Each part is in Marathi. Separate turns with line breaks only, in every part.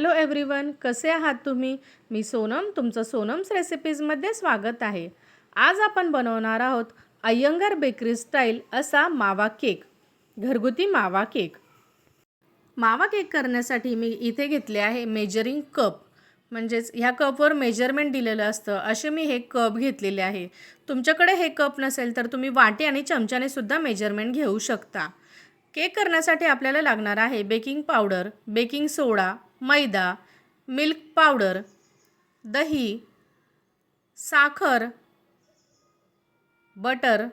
हॅलो एव्हरीवन कसे आहात तुम्ही? मी सोनम तुमचं सोनम्स रेसिपीजमध्ये स्वागत आहे. आज आपण बनवणार आहोत अय्यंगार बेकरी स्टाईल असा मावा केक घरगुती मावा केक. मावा केक करण्यासाठी मी इथे घेतले आहे मेजरिंग कप. म्हणजेच ह्या कपवर मेजरमेंट दिलेलं असतं असे मी हे कप घेतलेले आहे. तुमच्याकडे हे कप नसेल तर तुम्ही वाटी आणि चमच्याने सुद्धा मेजरमेंट घेऊ शकता. केक करण्यासाठी आपल्याला लागणार आहे बेकिंग पावडर बेकिंग सोडा मैदा मिल्क पावडर दही साखर बटर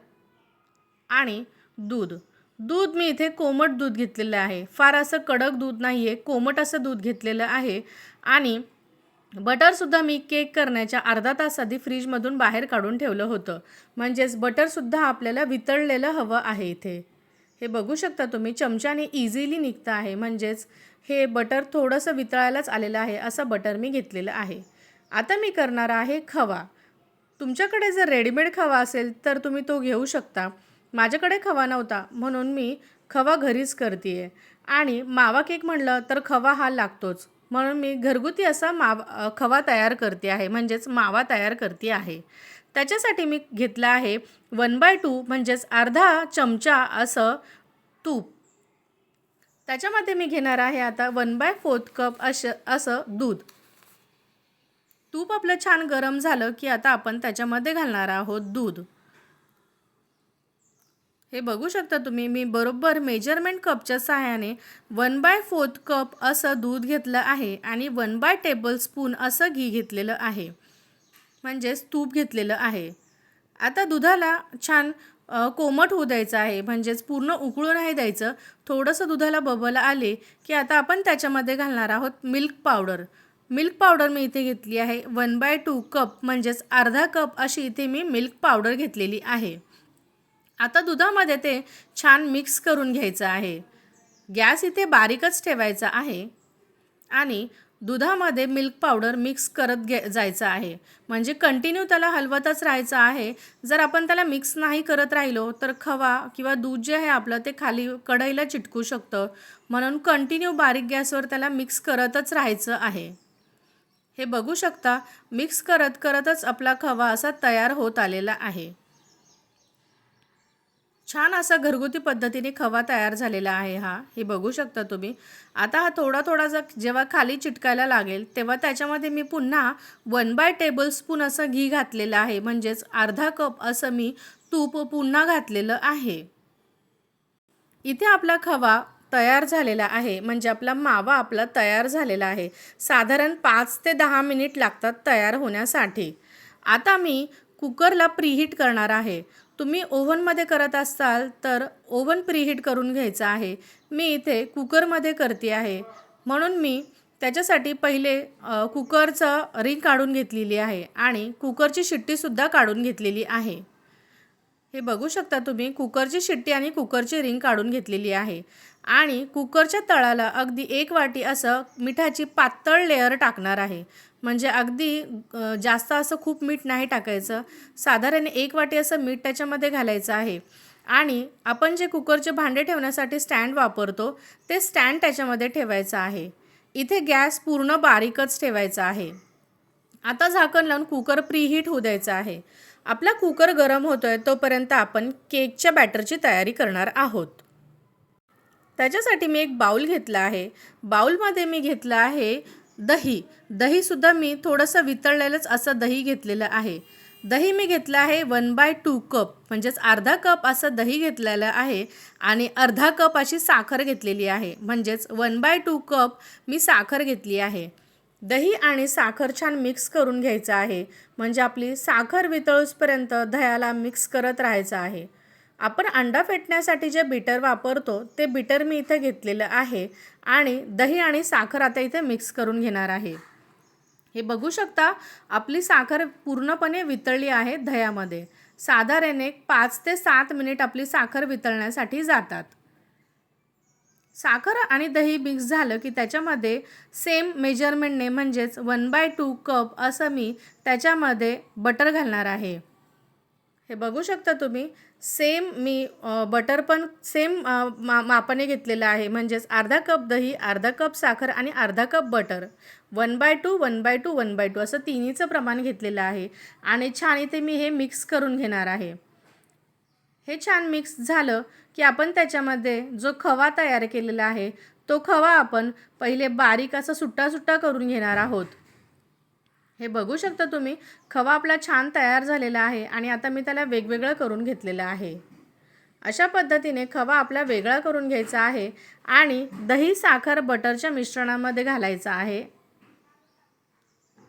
आणि दूध. दूध मी इथे कोमट दूध घेतलेलं आहे. फार असं कडक दूध नाही आहे कोमट असं दूध घेतलेलं आहे. आणि बटरसुद्धा मी केक करण्याच्या अर्धा तास आधी फ्रीजमधून बाहेर काढून ठेवलं होतं. म्हणजेच बटरसुद्धा आपल्याला वितळलेलं हवं आहे इथे. हे बघू शकता तुम्ही चमच्याने इझिली निघतं आहे. म्हणजेच हे बटर थोडंसं वितळायलाच आलेलं आहे असं बटर मी घेतलेलं आहे. आता मी करणार आहे खवा. तुमच्याकडे जर रेडीमेड खवा असेल तर तुम्ही तो घेऊ शकता. माझ्याकडे खवा नव्हता म्हणून मी खवा घरीच करते आहे आणि मावा केक म्हणलं तर खवा हा लागतोच. म्हणून मी घरगुती असा मावा खवा तयार करते आहे म्हणजेच मावा तयार करते आहे. त्याच्यासाठी मी घेतलं आहे वन बाय टू म्हणजेच अर्धा चमचा असं तूप. त्याच्यामध्ये मी घेणार आहे आता वन बाय फोर्थ कप असं असं दूध. तूप आपलं छान गरम झालं की आता आपण त्याच्यामध्ये घालणार आहोत दूध. हे बघू शकता तुम्ही मी बरोबर मेजरमेंट कपच्या सहाय्याने वन बाय फोर्थ कप असं दूध घेतलं आहे आणि वन बाय टेबल स्पून असं घी घेतलेलं आहे. म्हणजेच तूप घेतलेलं आहे. आता दुधाला छान कोमट होऊ द्यायचं आहे. म्हणजेच पूर्ण उकळून नाही द्यायचं. थोडंसं दुधाला बबल आले की आता आपण त्याच्यामध्ये घालणार आहोत मिल्क पावडर. मिल्क पावडर मी इथे घेतली आहे. वन बाय टू कप म्हणजेच अर्धा कप अशी इथे मी मिल्क पावडर घेतलेली आहे. आता दुधामध्ये ते छान मिक्स करून घ्यायचं आहे. गॅस इथे बारीकच ठेवायचा आहे. आणि दुधामध्ये मिल्क पावडर मिक्स करत घे जायचं आहे. म्हणजे कंटिन्यू त्याला हलवतच राहायचं आहे. जर आपण त्याला मिक्स नाही करत राहिलो तर खवा किंवा दूध जे आहे आपलं ते खाली कढईला चिटकू शकतं. म्हणून कंटिन्यू बारीक गॅसवर त्याला मिक्स करतच राहायचं आहे. हे बघू शकता मिक्स करत करतच आपला खवा असा तयार होत आलेला आहे. छान असा घरगुती पद्धतीने खवा तयार झालेला आहे हा. हे बघू शकता तुम्ही. आता हा थोडा थोडा जर जेव्हा खाली चिटकायला लागेल तेव्हा त्याच्यामध्ये मी पुन्हा वन बाय टेबल स्पून असं घी घातलेलं आहे. म्हणजेच अर्धा कप असं मी तूप पुन्हा घातलेलं आहे. इथे आपला खवा तयार झालेला आहे. म्हणजे आपला मावा आपला तयार झालेला आहे. साधारण पाच ते दहा मिनिट लागतात तयार होण्यासाठी. आता मी कुकरला प्रीहीट करणार आहे. तुम्ही ओव्हनमध्ये करत असाल तर ओव्हन प्रीहीट करून घ्यायचं आहे. मी इथे कुकरमध्ये करते आहे. म्हणून मी त्याच्यासाठी पहिले कुकरचं रिंग काढून घेतलेली आहे आणि कुकरची शिट्टीसुद्धा काढून घेतलेली आहे. हे बघू शकता तुम्ही कुकरची शिट्टी आणि कुकरची रिंग काढून घेतलेली आहे. आणि कुकरच्या तळाला अगदी एक वाटी असं मिठाची पातळ लेअर टाकणार आहे. म्हणजे अगदी जास्त असं खूप मीठ नाही टाकायचं. साधारण एक वाटी असं मीठ त्याच्यामध्ये घालायचं आहे. आणि आपण जे कुकरचे भांडे ठेवण्यासाठी स्टँड वापरतो ते स्टँड त्याच्यामध्ये ठेवायचं आहे. इथे गॅस पूर्ण बारीकच ठेवायचा आहे. आता झाकण लावून कुकर प्रीहीट होऊ द्यायचं आहे. आपला कुकर गरम होतोय तोपर्यंत आपण केकच्या बॅटरची तयारी करणार आहोत. त्याच्यासाठी मी एक बाऊल घेतला आहे. बाऊलमध्ये मी घेतलं आहे दही. दहीसुद्धा मी थोडंसं वितळलेलंच असं दही घेतलेलं आहे. दही मी घेतलं आहे वन बाय टू कप म्हणजेच अर्धा कप असं दही घेतलेलं आहे आणि अर्धा कप अशी साखर घेतलेली आहे. म्हणजेच वन बाय टू कप मी साखर घेतली आहे. दही आणि साखर छान मिक्स करून घ्यायचं आहे. म्हणजे आपली साखर वितळूसपर्यंत दह्याला मिक्स करत राहायचं आहे. आपण अंडा फेटण्यासाठी जे बिटर वापरतो ते बिटर मी इथं घेतलेलं आहे. आणि दही आणि साखर आता इथे मिक्स करून घेणार आहे. हे बघू शकता आपली साखर पूर्णपणे वितळली आहे दह्यामध्ये. साधारण एक पाच ते सात मिनिट आपली साखर वितळण्यासाठी जातात. साखर आणि दही मिक्स झालं की त्याच्यामध्ये सेम मेजरमेंटने म्हणजेच वन बाय टू कप असं मी त्याच्यामध्ये बटर घालणार आहे. हे बघू शकता तुम्ही. सेम मी बटर पण सेम मा मापाने घेतलेलं आहे. म्हणजेच अर्धा कप दही अर्धा कप साखर आणि अर्धा cup butter. One by two one by two one by two असं तिन्हीचं प्रमाण घेतलेलं आहे. आणि छान इथे मी हे मिक्स करून घेणार आहे. हे छान मिक्स झालं की आपण त्याच्यामध्ये जो खवा तयार केलेला आहे तो खवा आपण पहिले बारीक असा सुट्टा सुट्टा करून घेणार आहोत. हे बघू शकता तुम्ही खवा आपला छान तयार झालेला आहे आणि आता मी त्याला वेगवेगळं करून घेतलेलं आहे. अशा पद्धतीने खवा आपला वेगळा करून घ्यायचा आहे आणि दही साखर बटरच्या मिश्रणामध्ये घालायचा आहे.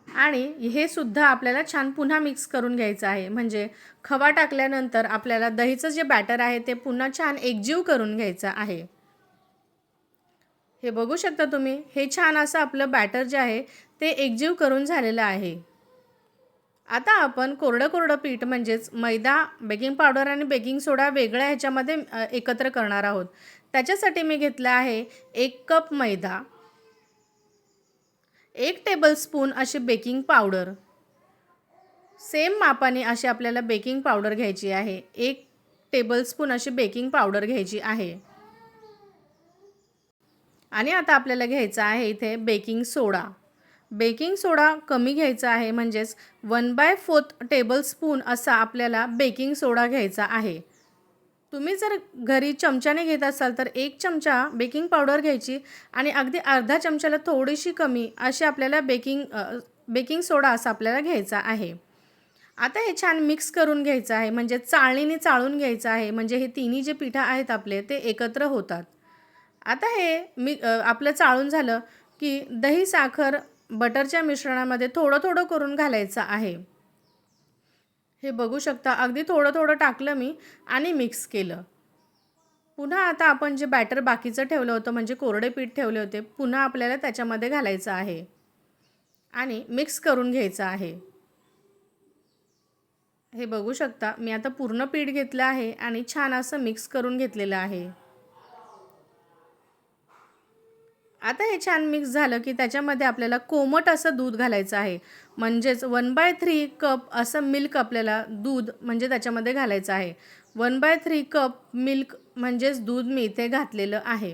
आणि हे सुद्धा आपल्याला छान पुन्हा मिक्स करून घ्यायचं आहे. म्हणजे खवा टाकल्यानंतर आपल्याला दहीचं जे बॅटर आहे ते पुन्हा छान एकजीव करून घ्यायचं आहे. हे बघू शकता तुम्ही हे छान असं आपलं बॅटर जे आहे ते एकजीव करून झालेलं आहे. आता आपण कोरडं कोरडं पीठ म्हणजेच मैदा बेकिंग पावडर आणि बेकिंग सोडा वेगळ्या ह्याच्यामध्ये एकत्र करणार आहोत. त्याच्यासाठी मी घेतलं आहे एक कप मैदा एक टेबलस्पून अशी बेकिंग पावडर सेम मापाने अशी आपल्याला बेकिंग पावडर घ्यायची आहे. एक टेबलस्पून अशी बेकिंग पावडर घ्यायची आहे. आणि आता आपल्याला घ्यायचं आहे इथे बेकिंग सोडा बेकिंग सोडा कमी घ्यायचा आहे म्हणजेच वन बाय फोर्थ टेबलस्पून असा आपल्याला बेकिंग सोडा घ्यायचा आहे. तुम्ही जर घरी चमच्याने घेत असाल तर एक चमचा बेकिंग पावडर घ्यायची आणि अगदी अर्धा चमच्याला थोडीशी कमी अशी आपल्याला बेकिंग बेकिंग सोडा असा आपल्याला घ्यायचा आहे. आता हे छान मिक्स करून घ्यायचं आहे म्हणजे चाळणीने चाळून घ्यायचं आहे म्हणजे हे तिन्ही जे पिठं आहेत आपले ते एकत्र होतात. आता हे मी आपलं चाळून झालं की दही साखर बटरच्या मिश्रणामध्ये थोडं थोडं करून घालायचं आहे. हे बघू शकता अगदी थोडं थोडं टाकलं मी आणि मिक्स केलं. पुन्हा आता आपण जे बॅटर बाकीचं ठेवलं होतं म्हणजे कोरडे पीठ ठेवले होते पुन्हा आपल्याला त्याच्यामध्ये घालायचं आहे आणि मिक्स करून घ्यायचं आहे. हे बघू शकता मी आता पूर्ण पीठ घेतलं आहे आणि छान असं मिक्स करून घेतलेलं आहे. आता हे छान मिक्स झालं की त्याच्यामध्ये आपल्याला कोमट असं दूध घालायचं आहे. म्हणजेच वन बाय थ्री कप असं मिल्क आपल्याला दूध म्हणजे त्याच्यामध्ये घालायचं आहे. One by three cup milk म्हणजेच दूध मी इथे घातलेलं आहे.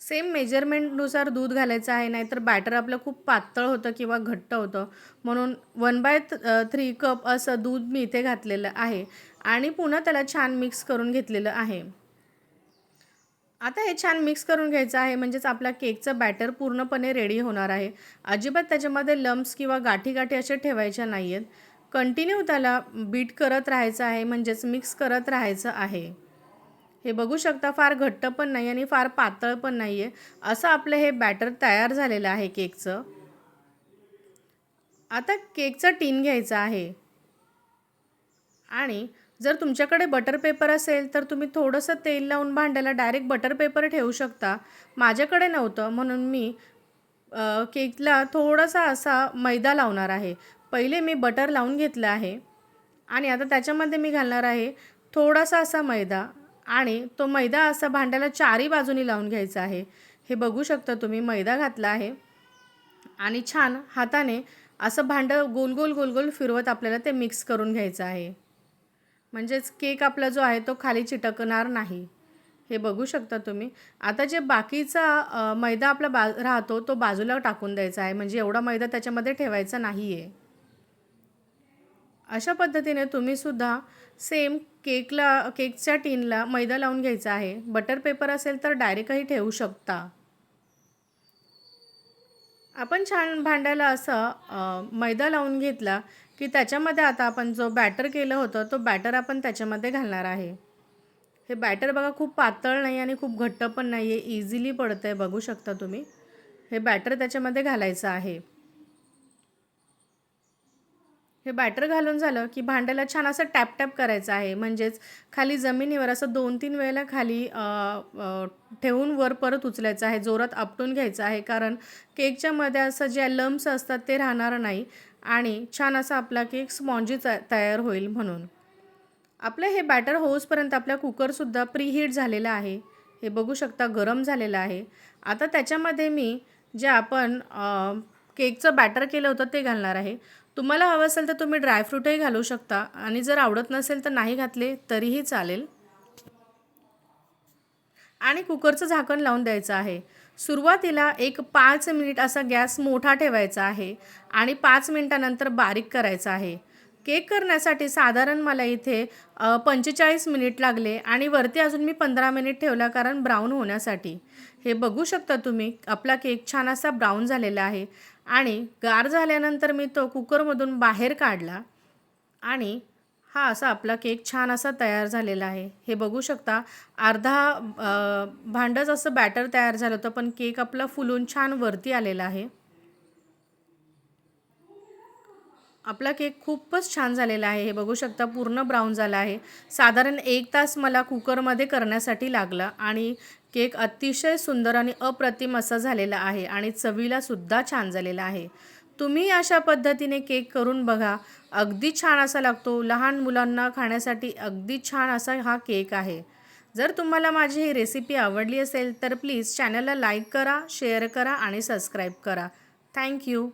सेम मेजरमेंटनुसार दूध घालायचं आहे नाहीतर बॅटर आपलं खूप पातळ होतं किंवा घट्ट होतं. म्हणून वन बाय थ्री कप असं दूध मी इथे घातलेलं आहे. आणि पुन्हा त्याला छान मिक्स करून घेतलेलं आहे. आता हे छान मिक्स करून घ्यायचं आहे. म्हणजेच आपला केकचं बॅटर पूर्णपणे रेडी होणार आहे. अजिबात त्याच्यामध्ये लम्स किंवा गाठी गाठी असे ठेवायच्या नाही आहेत कंटिन्यू त्याला बीट करत राहायचं आहे. म्हणजेच मिक्स करत राहायचं आहे. हे बघू शकता फार घट्ट पण नाही आणि फार पातळ पण नाही आहे असं आपलं हे बॅटर तयार झालेलं आहे केकचं. आता केकचं टीन घ्यायचं आहे. आणि जर तुमच्याकडे बटर पेपर असेल तर तुम्ही थोडंसं तेल लावून भांड्याला डायरेक्ट बटर पेपर ठेवू शकता. माझ्याकडे नव्हतं म्हणून मी केकला थोडासा असा मैदा लावणार आहे. पहिले मी बटर लावून घेतलं आहे. आणि आता त्याच्यामध्ये मी घालणार आहे थोडासा असा मैदा. आणि तो मैदा असा भांड्याला चारही बाजूनी लावून घ्यायचा आहे. हे बघू शकता तुम्ही मैदा घातला आहे. आणि छान हाताने असं भांडं गोल गोल गोल गोल फिरवत आपल्याला ते मिक्स करून घ्यायचं आहे. म्हणजेच केक आपला जो आहे तो खाली चिटकणार नाही. हे बघू शकता तुम्ही. आता जे बाकीचा मैदा आपला बा राहतो तो बाजूला टाकून द्यायचा आहे. म्हणजे एवढा मैदा त्याच्यामध्ये ठेवायचा नाही आहे अशा पद्धतीने तुम्हीसुद्धा सेम केकला केकच्या टीनला मैदा लावून घ्यायचा आहे. बटर पेपर असेल तर डायरेक्टही ठेवू शकता. आपण छान भांड्याला असं मैदा लावून घेतला की त्याच्यामध्ये आता आपण जो बॅटर केलं होतं तो बॅटर आपण त्याच्यामध्ये घालणार आहे. हे बॅटर बघा खूप पातळ नाही आणि खूप घट्ट पण नाही आहे इझिली पडतं आहे बघू शकता तुम्ही. हे बॅटर त्याच्यामध्ये घालायचं आहे. हे बॅटर घालून झालं की भांड्याला छान असं टॅप टॅप करायचं आहे. म्हणजेच खाली जमिनीवर असं दोन तीन वेळेला खाली ठेवून वर परत उचलायचं आहे. जोरात आपटून घ्यायचं आहे. कारण केकच्यामध्ये असं जे लम्स असतात ते राहणार नाही. आणि छान असा आपला केक स्पॉन्जी तयार होईल म्हणून. आपलं हे बॅटर होऊसपर्यंत आपला कुकरसुद्धा प्रीहीट झालेला आहे. हे बघू शकता गरम झालेलं आहे. आता त्याच्यामध्ये मी जे आपण केकचं बॅटर केलं होतं ते घालणार आहे. तुम्हाला हवं असेल तर तुम्ही ड्रायफ्रूटही घालू शकता. आणि जर आवडत नसेल तर नाही घातले तरीही चालेल. आणि कुकरचं झाकण लावून द्यायचं आहे. सुरुवातीला एक पाच मिनिट असा गॅस मोठा ठेवायचा आहे आणि पाच मिनिटानंतर बारीक करायचा आहे. केक करण्यासाठी साधारण मला इथे पंचेचाळीस मिनिट लागले आणि वरती अजून मी पंधरा मिनिट ठेवला कारण ब्राऊन होण्यासाठी. हे बघू शकता तुम्ही आपला केक छान असा ब्राऊन झालेला आहे आणि गार झाल्यानंतर मी तो कुकरमधून बाहेर काढला आणि हा असा आपला केक छान असा तयार झालेला आहे. हे बघू शकता अर्धा भांडंच असं बॅटर तयार झालं होतं पण केक आपला फुलून छान वरती आलेला आहे. आपला केक खूपच छान झालेला आहे. हे बघू शकता पूर्ण ब्राऊन झाला आहे. साधारण एक तास मला कुकरमध्ये करण्यासाठी लागला आणि केक अतिशय सुंदर आणि अप्रतिम असा झालेला आहे आणि चवीलासुद्धा छान झालेला आहे. तुम्ही अशा पद्धतीने केक करून बघा. अगदी छान असा लागतो. लहान मुलांना खाण्यासाठी अगदी छान असा हा केक आहे. जर तुम्हाला माझी ही रेसिपी आवडली असेल तर प्लीज चॅनलला लाईक करा शेअर करा आणि सबस्क्राईब करा. थँक्यू